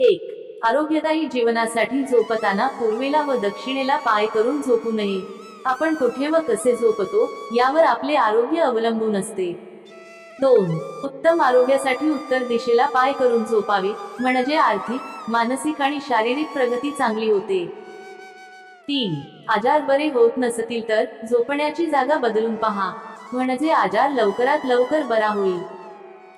एक आरोग्यदायी जीवनासाठी झोपताना पूर्वेला व दक्षिणेला पाय करून झोपू नये. आपण कुठे व कसे झोपतो यावर आपले आरोग्य अवलंबून असते. दोन उत्तम आरोग्यासाठी उत्तर दिशेला पाय करून झोपावे म्हणजे आर्थिक मानसिक आणि शारीरिक प्रगती चांगली होते. तीन आजार बरे होत नसतील तर झोपण्याची जागा बदलून पहा म्हणजे आजार लवकरात लवकर बरा होईल.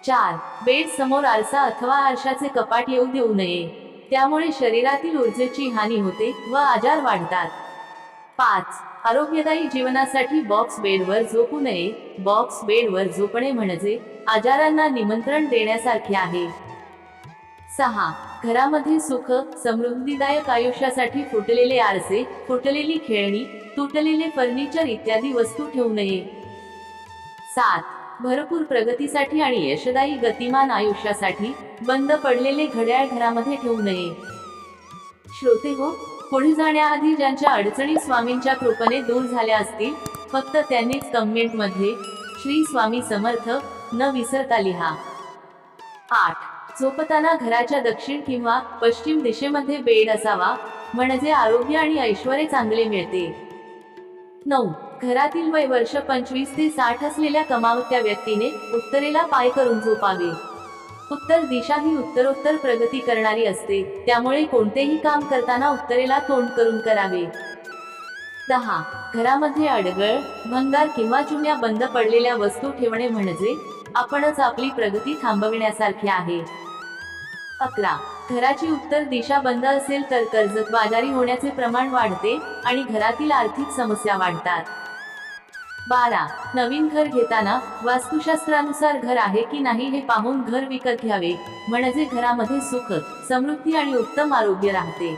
चार बेड समोर आरसा अथवा आरशाचे कपाट येऊ देऊ नये. त्यामुळे शरीरातील ऊर्जेची हानी होते व आजार वाढतात. पाच. आरोग्यदायी जीवनासाठी बॉक्स बेडवर झोपू नये. बॉक्स बेडवर झोपणे म्हणजे आजारांना निमंत्रण देण्यासारखे आहे. सहा. घरामध्ये सुख समृद्धीदायक आयुष्यासाठी फुटलेले आरसे फुटलेली खेळणी तुटलेले फर्निचर इत्यादी वस्तू ठेवू नये. सात. भरपूर प्रगतीसाठी आणि यशदायी गतिमान आयुष्यासाठी बंद पडलेले घड्याळ घरामध्ये ठेवू नये. श्रोते हो पुढे जाण्याआधी ज्यांच्या अडचणी स्वामींच्या कृपेने दूर झाल्या असतील फक्त त्यांनीच कमेंटमध्ये श्री स्वामी समर्थ न विसरता लिहा. आठ झोपताना घराच्या दक्षिण किंवा पश्चिम दिशेमध्ये बेड असावा म्हणजे आरोग्य आणि ऐश्वर चांगले मिळते. नऊ घरातील वय वर्ष पंचवीस ते साठ असलेल्या कमावत्या व्यक्तीने उत्तरेला पाय करून झोपावे. उत्तर दिशा ही उत्तरोत्तर प्रगती करणारी असते. त्यामुळे कोणतेही काम करताना उत्तरेला तोंड करून करावे. दहा. घरामध्ये अडगळ भंगार किंवा जुन्या बंद पडलेल्या वस्तू ठेवणे म्हणजे आपणच आपली प्रगती थांबविण्यासारखी आहे. अकरा. घराची उत्तर दिशा बंद असेल तर कर्जबाजारी होण्याचे प्रमाण वाढते आणि घरातील आर्थिक समस्या वाढतात. बारा नवीन घर घेताना वास्तुशास्त्रानुसार घर आहे की नाही हे पाहून घर विकत घ्यावे. म्हणजे घरामध्ये सुख समृद्धी आणि उत्तम आरोग्य राहते.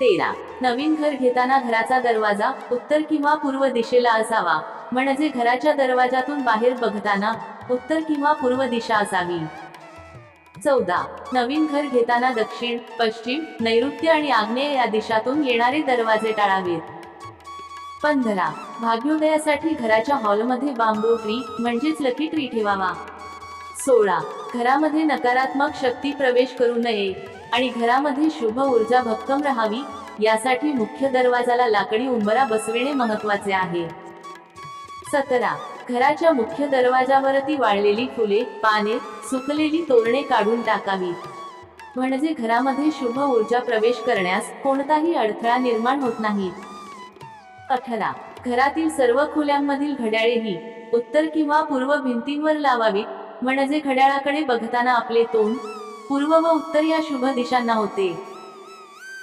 तेरा नवीन घर घेताना घराचा दरवाजा उत्तर किंवा पूर्व दिशेला असावा. म्हणजे घराच्या दरवाजातून बाहेर बघताना उत्तर किंवा पूर्व दिशा असावी. चौदा नवीन घर घेताना दक्षिण पश्चिम नैऋत्य आणि आग्नेय या दिशातून येणारे दरवाजे टाळावेत. पंधरा. भाग्योदयासाठी घराच्या हॉलमध्ये बांबू ट्री म्हणजेच लकी ट्री ठेवावा. सोळा. घरामध्ये नकारात्मक शक्ती प्रवेश करू नये आणि घरामध्ये शुभ ऊर्जा भक्कम राहावी यासाठी मुख्य दरवाजाला लाकडी उंबरा बसविणे महत्त्वाचे आहे. सतरा. घराच्या मुख्य दरवाजावरती वाळलेली फुले पाने सुकलेली तोरणे काढून टाकावी. म्हणजे घरामध्ये शुभ ऊर्जा प्रवेश करण्यास कोणताही अडथळा निर्माण होत नाही. अठरा घरातील सर्व खोल्यांमधील घड्याळे ही उत्तर किंवा पूर्व भिंतींवर लावावीत म्हणजे घड्याळाकडे बघताना आपले तोंड पूर्व व उत्तर या शुभ दिशांना होते.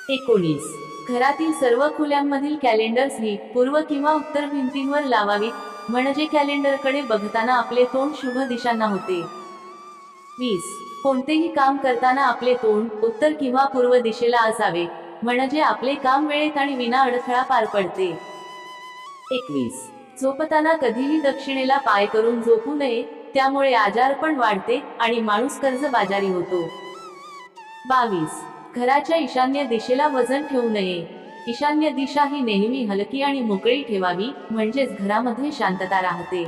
एकोणीस. घरातील सर्व खोल्यांमधील कॅलेंडर्स ही पूर्व किंवा उत्तर भिंतींवर लावावीत म्हणजे कॅलेंडरकडे बघताना आपले तोंड शुभ दिशांना होते. वीस. कोणतेही काम करताना आपले तोंड उत्तर किंवा पूर्व दिशेला असावे म्हणजे आपले काम वेळेत आणि विना अडथळा पार पडते. एकवीस. झोपताना कधीही दक्षिणेला पाय करून झोपू नये त्यामुळे आजार पण वाढते आणि माणूस कर्जबाजारी होतो. बावीस. घराच्या ईशान्य दिशेला वजन ठेवू नये. ईशान्य दिशा ही नेहमी हलकी आणि मोकळी ठेवावी म्हणजेच घरामध्ये शांतता राहते.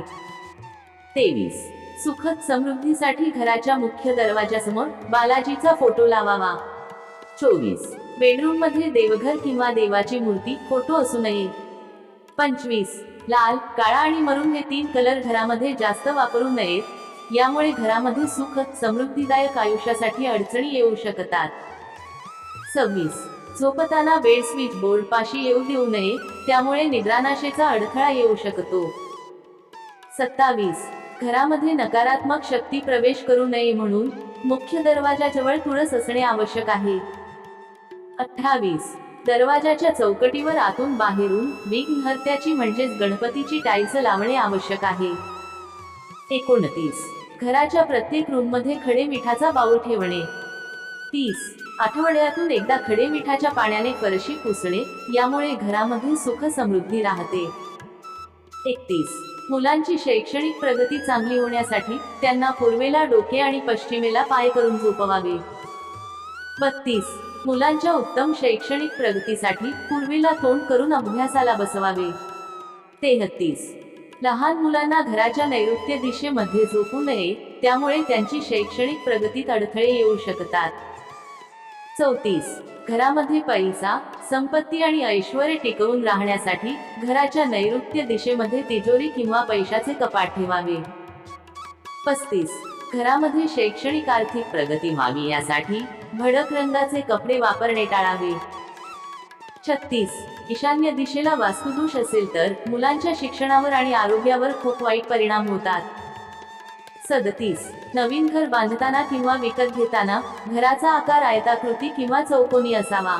तेवीस. सुखद समृद्धीसाठी घराच्या मुख्य दरवाजासमोर बालाजीचा फोटो लावावा. चोवीस. बेडरूममध्ये देवघर किंवा देवाची मूर्ती फोटो असू नये. पंचवीस. लाल काळा आणि मरून हे तीन कलर घरामध्ये जास्त वापरू नयेत. यामुळे घरामध्ये सुख समृद्धीदायक आयुष्यासाठी अडचणी येऊ शकतात. सव्वीस. झोपताना बेड स्विच बोर्ड पाशी येऊ देऊ नये त्यामुळे निद्रानाशेचा अडथळा येऊ शकतो. सत्तावीस. घरामध्ये नकारात्मक शक्ती प्रवेश करू नये म्हणून मुख्य दरवाजाजवळ तुळस असणे आवश्यक आहे. अठ्ठावीस. दरवाजाच्या चौकटीवर आतून बाहेरून विघ्नहर्त्याची म्हणजेच गणपतीची टाईल्स लावणे आवश्यक आहे. एकोणतीस. घराच्या प्रत्येक रूममध्ये खडे मिठाचा बाऊल ठेवणे. तीस. आठवड्यातून एकदा खडे मिठाच्या पाण्याने फरशी पुसणे यामुळे घरामध्ये सुख समृद्धी राहते. एकतीस. मुलांची शैक्षणिक प्रगती चांगली होण्यासाठी त्यांना पूर्वेला डोके आणि पश्चिमेला पाय करून झोपवावे. बत्तीस. मुलांच्या उत्तम शैक्षणिक प्रगतीसाठी पूर्वीला तोंड करून अभ्यासाला बसवावे. तेहतीस लहान मुलांना घराच्या नैऋत्य दिशेमध्ये झोपू नये त्यामुळे त्यांची शैक्षणिक प्रगतीत अडथळे येऊ शकतात. चौतीस. घरामध्ये पैसा संपत्ती आणि ऐश्वर टिकवून राहण्यासाठी घराच्या नैऋत्य दिशेमध्ये तिजोरी किंवा पैशाचे कपाट ठेवावे. पस्तीस. घरामध्ये शैक्षणिक आर्थिक प्रगती व्हावी यासाठी भडक रंगाचे कपडे वापरणे टाळावे. छत्तीस. ईशान्य दिशेला वास्तुदोष असेल तर मुलांच्या शिक्षणावर आणि आरोग्यावर खूप वाईट परिणाम होतात. सदतीस. नवीन घर बांधताना किंवा विकत घेताना घराचा आकार आयताकृती किंवा चौकोनी असावा.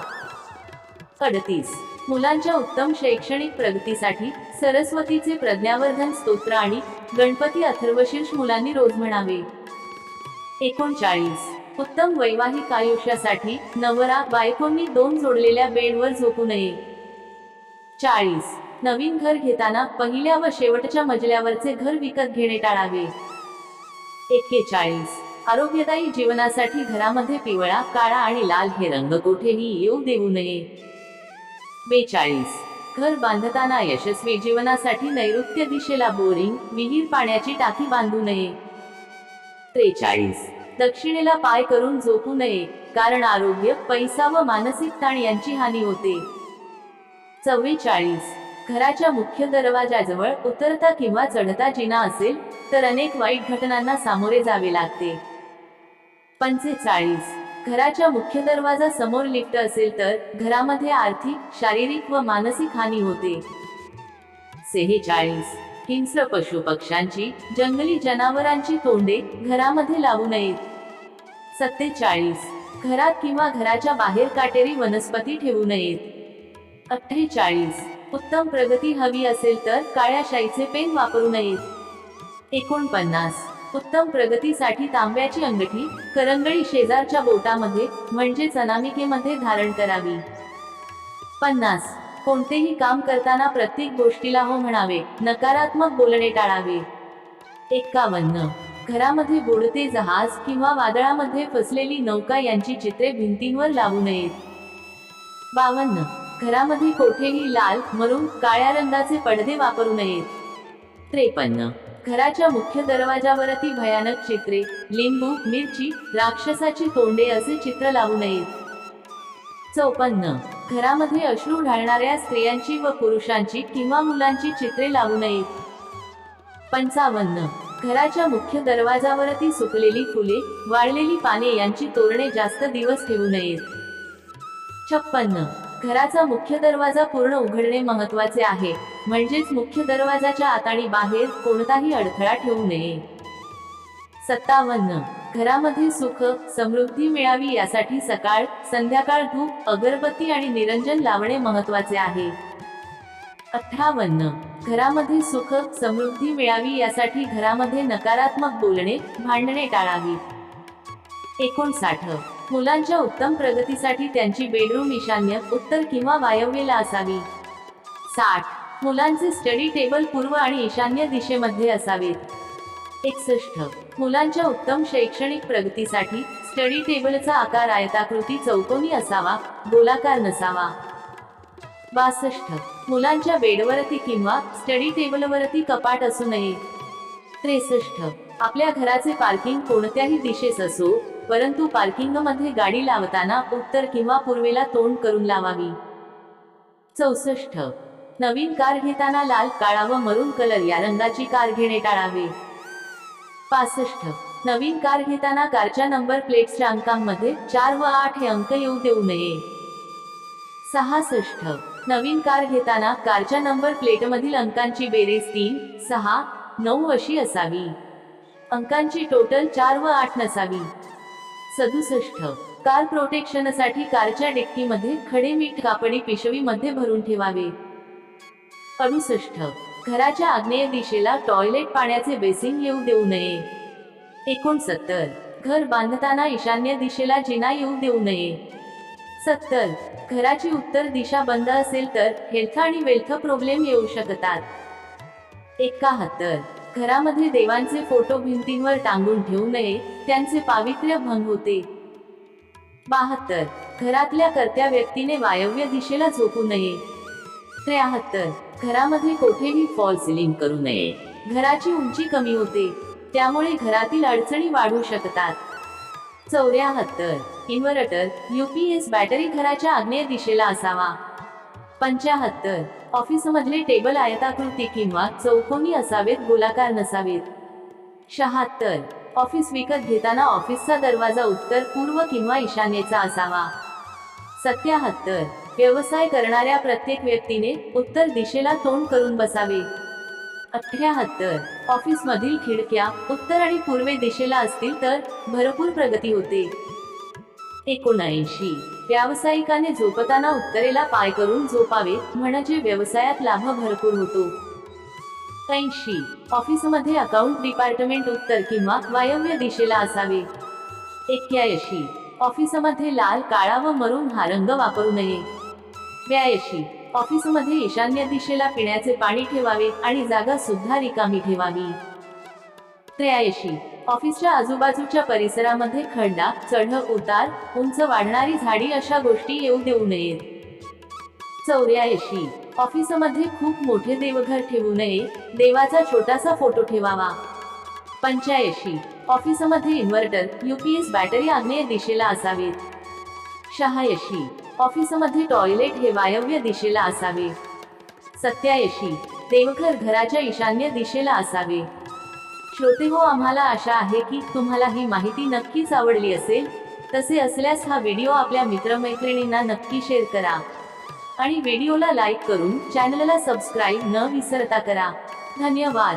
अडतीस. मुलांच्या उत्तम शैक्षणिक प्रगतीसाठी सरस्वतीचे प्रज्ञावर्धन स्तोत्र आणि गणपती अथर्वशीर्ष मुलांनी रोज म्हणावे. एकोणचाळीस. उत्तम वैवाहिक आयुष्यासाठी नवरा बायकोंनी दोन जोडलेल्या बेडवर झोपू नये. चाळीस. नवीन घर घेताना पहिल्या व शेवटच्या मजल्यावरचे घर विकत घेणे टाळावे. एक्केचाळीस. आरोग्यदायी जीवनासाठी घरामध्ये पिवळा काळा आणि लाल हे रंग कोठेही येऊ देऊ नये. बेचाळीस. घर बांधताना यशस्वी जीवनासाठी नैऋत्य दिशेला बोरिंग विहीर पाण्याची टाकी बांधू नये. त्रेचाळीस. दक्षिणेला पाय करून झोपू नये कारण आरोग्य पैसा व मानसिक ताण यांची हानी होते. चव्वेचाळीस. घराच्या मुख्य दरवाजाजवळ उतरता किंवा चढता जिना असेल तर अनेक वाईट घटनांना सामोरे जावे लागते. पंचेचाळीस. घराच्या मुख्य दरवाजा समोर लिफ्ट असेल तर घरामध्ये आर्थिक शारीरिक व मानसिक हानी होते. सेहेचाळीस. हिंस्र पशु पक्ष्यांची जंगली जनावरांची तोंडे घरामध्ये लावू नयेत. सत्तेचाळीस. घरात किंवा घराच्या बाहेर काटेरी वनस्पती ठेवू नयेत. अठ्ठेचाळीस. उत्तम प्रगती हवी असेल तर काळ्या शाईचे पेन वापरू नयेत. एकोणपन्नास. उत्तम प्रगतीसाठी तांब्याची अंगठी करंगळी शेजारच्या बोटामध्ये म्हणजेच अनामिकेमध्ये धारण करावी. पन्नास. कोणतेही काम करताना प्रत्येक गोष्टीला हो म्हणावे नकारात्मक बोलणे टाळावे. एक्कावन्न. घरामध्ये बुडते जहाज किंवा वादळामध्ये फसलेली नौका यांची चित्रे भिंतींवर लावू नयेत. बावन्न. घरामध्ये कोठेही लाल मरून काळ्या रंगाचे पडदे वापरू नयेत. त्रेपन्न. घराच्या मुख्य दरवाजावरती भयानक चित्रे लिंबू मिरची राक्षसाची तोंडे असे चित्र लावू नयेत. चौपन्न. घरामध्ये अश्रू ढाळणाऱ्या स्त्रियांची व पुरुषांची किंवा मुलांची चित्रे लावू नयेत. पंचावन्न. घराच्या मुख्य दरवाजावरती सुकलेली फुले वाळलेली पाने यांची तोरणे जास्त दिवस ठेवू नयेत. छप्पन्न. घराचा मुख्य दरवाजा पूर्ण उघडणे महत्त्वाचे आहे म्हणजेच मुख्य दरवाजाच्या आत आणि बाहेर कोणताही अडथळा ठेवू नये. सत्तावन्न. घरामध्ये सुख समृद्धी मिळावी यासाठी सकाळ संध्याकाळ धूप अगरबत्ती आणि निरंजन लावणे महत्त्वाचे आहे. अठ्ठावन्न. घरामध्ये सुख समृद्धी मिळावी यासाठी घरामध्ये नकारात्मक बोलणे भांडणे टाळावी. एकोणसाठ. मुलांच्या उत्तम प्रगतीसाठी त्यांची बेडरूम ईशान्य उत्तर किंवा वायव्येला असावी. साठ. मुलांचे स्टडी टेबल पूर्व आणि ईशान्य दिशेमध्ये असावेत. एकसष्ट. मुलांच्या उत्तम शैक्षणिक प्रगतीसाठी स्टडी टेबलचा आकार आयताकृती चौकोनी असावा गोलाकार नसावा. बासष्ट. मुलांच्या बेडवरती किंवा स्टडी टेबलवरती कपाट असू नये. त्रेसष्ट. आपल्या घराचे पार्किंग कोणत्याही दिशेस असो परंतु पार्किंगमध्ये गाडी लावताना उत्तर किंवा पूर्वेला तोंड करून लावावी. चौसष्ट. नवीन कार घेताना लाल काळा व मरून कलर या रंगाची कार घेणे टाळावे. पासष्ट. नवीन कार घेताना कारच्या नंबर प्लेट्सच्या अंकांमध्ये चार व आठ हे अंक येऊ देऊ नये. सहासष्ट. नवीन कार घेताना कारच्या नंबर प्लेटमधील अंकांची बेरीज तीन सहा नऊ अशी असावी. अंकांची टोटल चार व आठ नसावी. सदुसष्ट. कार प्रोटेक्शनसाठी कारच्या डिक्कीमध्ये खडे मीठ कापडी पिशवीमध्ये भरून ठेवावे. अडुसष्ट. घराच्या आग्नेय दिशेला टॉयलेट पाण्याचे बेसिंग येऊ देऊ नये. एकोणसत्तर. घर बांधताना ईशान्य दिशेला जिना येऊ देऊ नये. सत्तर. घराची उत्तर दिशा बंद असेल तर हेल्थ आणि वेल्थ प्रॉब्लेम येऊ शकतात. एकाहत्तर. घरामध्ये देवांचे फोटो भिंतींवर टांगून ठेवू नये त्यांचे पावित्र्य भंग होते. बहात्तर. घरातल्या कर्त्या व्यक्तीने वायव्य दिशेला झोपू नये. त्र्याहत्तर घरामध्ये कोठेही फॉल सिलिंग करू नये. घराची उंची कमी होते त्यामुळे घरातील अडचणी वाढू शकतात. चौऱ्याहत्तर इन्व्हर्टर युपीएस बॅटरी घराच्या आग्नेय दिशेला असावा. पंचाहत्तर ऑफिसमधले टेबल आयताकृती किंवा चौकोनी असावेत गोलाकार नसावेत. शहात्तर ऑफिस विकत घेताना ऑफिसचा दरवाजा उत्तर पूर्व किंवा ईशान्येचा असावा. सत्याहत्तर व्यवसाय करणाऱ्या प्रत्येक व्यक्तीने उत्तर दिशेला तोंड करून बसावे. अठ्याहत्तर. ऑफिसमधील खिडक्या उत्तर आणि पूर्वे दिशेला असतील तर भरपूर प्रगती होते. एकोणऐंशी. व्यावसायिकाने झोपताना उत्तरेला पाय करून झोपावे म्हणजे व्यवसायात लाभ भरपूर होतो. ऐंशी. ऑफिसमध्ये अकाउंट डिपार्टमेंट उत्तर किंवा वायव्य दिशेला असावे. एक्क्याऐंशी. ऑफिसमध्ये लाल काळा व मरून हा रंग वापरू नये. ब्याऐंशी ऑफिसमध्ये ईशान्य दिशेला पिण्याचे पाणी ठेवावे आणि जागा सुद्धा रिकामी ठेवावी. त्र्याऐंशी ऑफिसच्या आजूबाजूच्या परिसरामध्ये खड्डा चढ उतार उंच वाढणारी झाडी अशा गोष्टी येऊ देऊ नयेत. चौऱ्याऐंशी ऑफिसमध्ये खूप मोठे देवघर ठेवू नये. देवाचा छोटासा फोटो ठेवावा. पंच्याऐंशी ऑफिसमध्ये इन्व्हर्टर युपीएस बॅटरी आग्नेय दिशेला असावेत. शहाऐंशी ऑफिसमध्ये टॉयलेट हे वायव्य दिशेला असावे. सत्यायशी देवघर घराच्या ईशान्य दिशेला असावे. श्रोते हो आम्हाला आशा आहे की तुम्हाला ही माहिती नक्कीच आवडली असेल. तसे असल्यास हा व्हिडिओ आपल्या मित्रमैत्रिणींना नक्की शेअर करा. आणि व्हिडिओला लाईक करून चॅनलला सबस्क्राईब न विसरता करा. धन्यवाद.